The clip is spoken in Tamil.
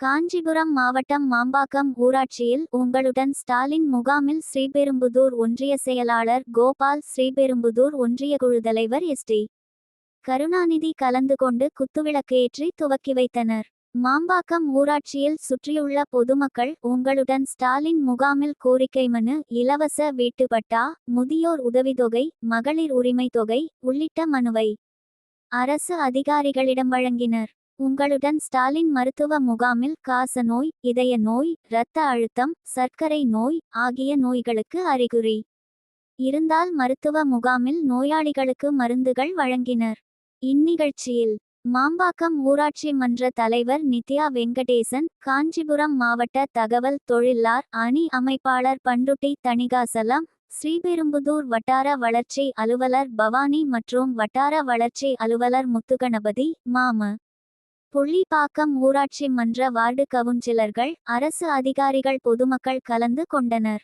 காஞ்சிபுரம் மாவட்டம் மாம்பாக்கம் ஊராட்சியில் உங்களுடன் ஸ்டாலின் முகாமில் ஸ்ரீபெரும்புதூர் ஒன்றிய செயலாளர் கோபால் ஸ்ரீபெரும்புதூர் ஒன்றிய குழு தலைவர் எஸ்டி கருணாநிதி கலந்து கொண்டு குத்துவிளக்கேற்றி துவக்கி வைத்தனர். மாம்பாக்கம் ஊராட்சியில் சுற்றியுள்ள பொதுமக்கள் உங்களுடன் ஸ்டாலின் முகாமில் கோரிக்கை மனு இலவச வீட்டுப்பட்டா முதியோர் உதவித்தொகை மகளிர் உரிமை தொகை உள்ளிட்ட மனுவை அரசு அதிகாரிகளிடம் வழங்கினர். உங்களுடன் ஸ்டாலின் மருத்துவ முகாமில் காச நோய் இதய நோய் இரத்த அழுத்தம் சர்க்கரை நோய் ஆகிய நோய்களுக்கு அறிகுறி. இருந்தால் மருத்துவ முகாமில் நோயாளிகளுக்கு மருந்துகள் வழங்கினர். இந்நிகழ்ச்சியில் மாம்பாக்கம் ஊராட்சி மன்ற தலைவர் நித்யா வெங்கடேசன் காஞ்சிபுரம் மாவட்ட தகவல் தொழிலார் அணி அமைப்பாளர் பண்டுட்டி தணிகாசலம் ஸ்ரீபெரும்புதூர் வட்டார வளர்ச்சி அலுவலர் பவானி மற்றும் வட்டார வளர்ச்சி அலுவலர் முத்துகணபதி மாம. புள்ளிப்பாக்கம் ஊராட்சி மன்ற வார்டு கவுன்சிலர்கள் அரசு அதிகாரிகள் பொதுமக்கள் கலந்து கொண்டனர்.